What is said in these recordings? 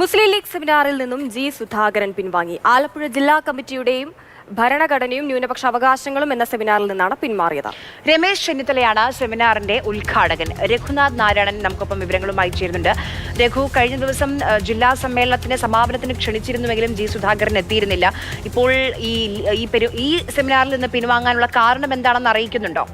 മുസ്ലിം league സെമിനാറിൽ നിന്നും G Sudhakaran പിൻവാങ്ങി. Alappuzha ജില്ലാ കമ്മിറ്റിയുടെയും ഭരണഘടനയും ന്യൂനപക്ഷ അവകാശങ്ങളും എന്ന സെമിനാറിൽ നിന്നാണ് പിന്മാറിയത് രമേശ് ചെന്നിത്തലയാണ് സെമിനാറിന്റെ ഉദ്ഘാടകൻ. രഘുനാഥ് നാരായണൻ നമുക്കൊപ്പം വിവരങ്ങളുമായി ചേരുന്നുണ്ട്. രഘു കഴിഞ്ഞ ദിവസം ജില്ലാ സമ്മേളനത്തിന് സമാപനത്തിന് ക്ഷണിച്ചിരുന്നുവെങ്കിലും ജി സുധാകരൻ എത്തിയിരുന്നില്ല. ഇപ്പോൾ ഈ ഈ സെമിനാറിൽ നിന്ന് പിൻവാങ്ങാനുള്ള കാരണം എന്താണെന്ന് അറിയിക്കുന്നുണ്ടോ?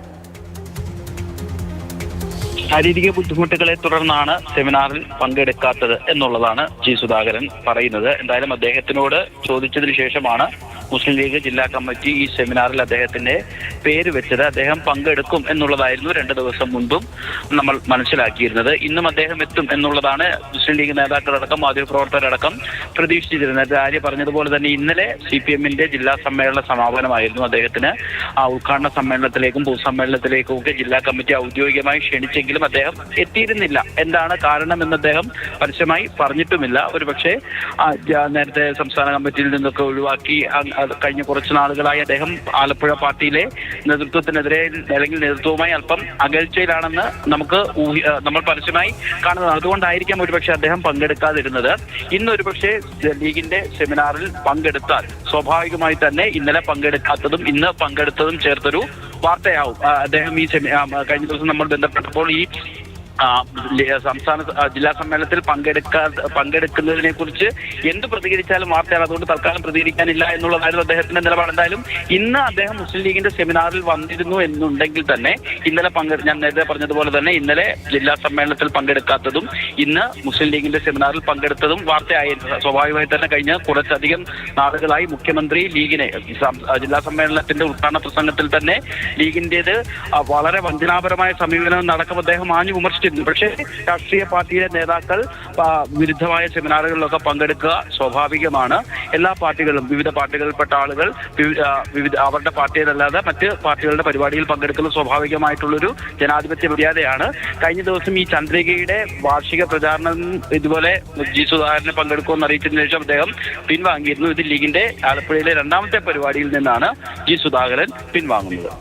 ശാരീരിക ബുദ്ധിമുട്ടുകളെ തുടർന്നാണ് സെമിനാറിൽ പങ്കെടുക്കാത്തത് എന്നുള്ളതാണ് ജി സുധാകരൻ പറയുന്നത്. എന്തായാലും അദ്ദേഹത്തിനോട് ചോദിച്ചതിന് ശേഷമാണ് മുസ്ലിം ലീഗ് ജില്ലാ കമ്മിറ്റി ഈ സെമിനാറിൽ അദ്ദേഹത്തിന്റെ പേര് വെച്ചത് അദ്ദേഹം പങ്കെടുക്കും എന്നുള്ളതായിരുന്നു രണ്ട് ദിവസം മുൻപും നമ്മൾ മനസ്സിലാക്കിയിരുന്നത്. ഇന്നും അദ്ദേഹം എത്തും എന്നുള്ളതാണ് മുസ്ലിം ലീഗ് നേതാക്കളടക്കം മാധ്യമപ്രവർത്തകരടക്കം പ്രതീക്ഷിച്ചിരുന്നത്. ആര്യ പറഞ്ഞതുപോലെ തന്നെ ഇന്നലെ സി പി എമ്മിന്റെ ജില്ലാ സമ്മേളന സമാപനമായിരുന്നു അദ്ദേഹത്തിന്. ആ ഉദ്ഘാടന സമ്മേളനത്തിലേക്കും പൊതുസമ്മേളനത്തിലേക്കും ഒക്കെ ജില്ലാ കമ്മിറ്റി ഔദ്യോഗികമായി ക്ഷണിച്ചെങ്കിലും അദ്ദേഹം എത്തിയിരുന്നില്ല. എന്താണ് കാരണം എന്ന് അദ്ദേഹം പരസ്യമായി പറഞ്ഞിട്ടുമില്ല. ഒരുപക്ഷെ പക്ഷേ നേരത്തെ സംസ്ഥാന കമ്മിറ്റിയിൽ നിന്നൊക്കെ ഒഴിവാക്കി കഴിഞ്ഞ കുറച്ച് നാളുകളായി അദ്ദേഹം ആലപ്പുഴ പാർട്ടിയിലെ നേതൃത്വത്തിനെതിരെ അല്ലെങ്കിൽ നേതൃത്വവുമായി അല്പം അകൽച്ചയിലാണെന്ന് നമുക്ക് നമ്മൾ പരസ്യമായി കാണുന്നത്. അതുകൊണ്ടായിരിക്കാം ഒരുപക്ഷെ അദ്ദേഹം പങ്കെടുക്കാതിരുന്നത്. ഇന്ന് ഒരുപക്ഷെ ലീഗിന്റെ സെമിനാറിൽ പങ്കെടുത്താൽ സ്വാഭാവികമായി തന്നെ ഇന്നലെ പങ്കെടുക്കാത്തതും ഇന്ന് പങ്കെടുത്തതും ചേർത്തൊരു വാർത്തയാവും. അദ്ദേഹം ഈ കഴിഞ്ഞ ദിവസം നമ്മൾ ബന്ധപ്പെട്ടപ്പോൾ ഈ സംസ്ഥാന ജില്ലാ സമ്മേളനത്തിൽ പങ്കെടുക്കാ പങ്കെടുക്കുന്നതിനെ കുറിച്ച് എന്ത് പ്രതികരിച്ചാലും വാർത്തയാണ്. അതുകൊണ്ട് തൽക്കാലം പ്രതികരിക്കാനില്ല എന്നുള്ളതായിരുന്നു അദ്ദേഹത്തിന്റെ നിലപാട്. എന്തായാലും ഇന്ന് അദ്ദേഹം മുസ്ലിം ലീഗിന്റെ സെമിനാറിൽ വന്നിരുന്നു എന്നുണ്ടെങ്കിൽ തന്നെ ഇന്നലെ പങ്കെ ഞാൻ നേരത്തെ പറഞ്ഞതുപോലെ തന്നെ ഇന്നലെ ജില്ലാ സമ്മേളനത്തിൽ പങ്കെടുക്കാത്തതും ഇന്ന് മുസ്ലിം ലീഗിന്റെ സെമിനാറിൽ പങ്കെടുത്തതും വാർത്തയായിരുന്നു. സ്വാഭാവികമായി തന്നെ കഴിഞ്ഞ കുറച്ചധികം നാളുകളായി മുഖ്യമന്ത്രി ലീഗിനെ ജില്ലാ സമ്മേളനത്തിന്റെ ഉദ്ഘാടന പ്രസംഗത്തിൽ തന്നെ ലീഗിന്റേത് വളരെ വഞ്ചനാപരമായ സമീപനം നടക്കം അദ്ദേഹം ആഞ്ഞു വിമർശിച്ചിരുന്നു പക്ഷേ രാഷ്ട്രീയ പാർട്ടിയിലെ നേതാക്കൾ വിരുദ്ധമായ സെമിനാറുകളിലൊക്കെ പങ്കെടുക്കുക സ്വാഭാവികമാണ്. എല്ലാ പാർട്ടികളും വിവിധ പാർട്ടികളിൽപ്പെട്ട ആളുകൾ വിവിധ അവരുടെ പാർട്ടിയിലല്ലാതെ മറ്റ് പാർട്ടികളുടെ പരിപാടിയിൽ പങ്കെടുക്കുന്നത് സ്വാഭാവികമായിട്ടുള്ളൊരു ജനാധിപത്യ മര്യാദയാണ്. കഴിഞ്ഞ ദിവസം ഈ ചന്ദ്രികയുടെ വാർഷിക പ്രചാരണം ഇതുപോലെ ജി സുധാകരനെ പങ്കെടുക്കുമെന്ന് അറിയിച്ചതിനു ശേഷം അദ്ദേഹം പിൻവാങ്ങിയിരുന്നു. ഇത് ലീഗിന്റെ ആലപ്പുഴയിലെ രണ്ടാമത്തെ പരിപാടിയിൽ നിന്നാണ് ജി സുധാകരൻ പിൻവാങ്ങുന്നത്.